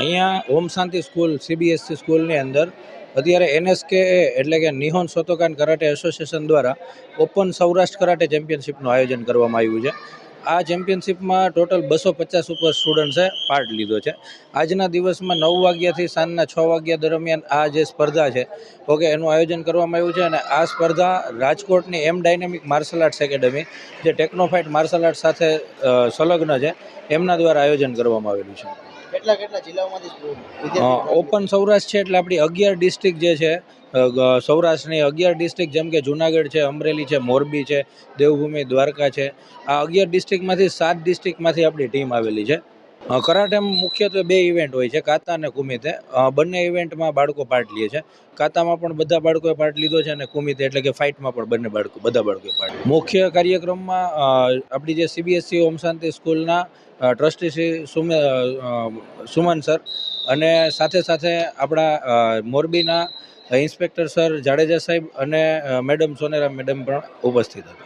અહીંયા Om Shanti school CBSE સ્કૂલની અંદર અત્યારે એનએસકે એટલે કે નિહોન સોતોકાન કરાટે એસોસિએશન દ્વારા ઓપન સૌરાષ્ટ્ર કરાટે ચેમ્પિયનશિપનું આયોજન કરવામાં આવ્યું છે. આ ચેમ્પિયનશિપમાં ટોટલ બસો પચાસ ઉપર સ્ટુડન્ટ્સે પાર્ટ લીધો છે. આજના દિવસમાં નવ વાગ્યાથી સાંજના છ વાગ્યા દરમિયાન આ જે સ્પર્ધા છે, ઓકે, એનું આયોજન કરવામાં આવ્યું છે અને આ સ્પર્ધા રાજકોટની એમ ડાયનેમિક માર્શલ આર્ટ્સ એકેડમી, જે ટેકનોફાઇટ માર્શલ આર્ટ સાથે સંલગ્ન છે, એમના દ્વારા આયોજન કરવામાં આવેલું છે. કેટલા કેટલા જિલ્લાઓમાંથી ઓપન સૌરાષ્ટ્ર છે એટલે આપણી અગિયાર ડિસ્ટ્રિક્ટ જે છે સૌરાષ્ટ્રની અગિયાર ડિસ્ટ્રિક્ટ જેમ કે જુનાગઢ છે, અમરેલી છે, મોરબી છે, દેવભૂમિ, દ્વારકા છે, આ અગિયાર ડિસ્ટ્રિક્ટમાંથી સાત ડિસ્ટ્રિક્ટમાંથી આપણી ટીમ આવેલી છે. અ, કરાટેમાં મુખ્યત્વે બે ઇવેન્ટ હોય છે કાતા અને કુમિતે. બંને ઇવેન્ટમાં બાળકો પાર્ટ લે છે. કાતામાં પણ બધા બાળકોએ પાર્ટ લીધો છે અને કુમિતે એટલે કે ફાઇટમાં પણ બંને બાળકો બધા બાળકોએ પાર્ટ મુખ્ય કાર્યક્રમમાં આપણી જે સીબીએસસી ઓમ શાંતિ સ્કૂલના ટ્રસ્ટી શ્રી સુમન સર અને સાથે સાથે આપણા મોરબીના ઇન્સ્પેક્ટર સર જાડેજા સાહેબ અને મેડમ સોનેરા મેડમ પણ ઉપસ્થિત હતા.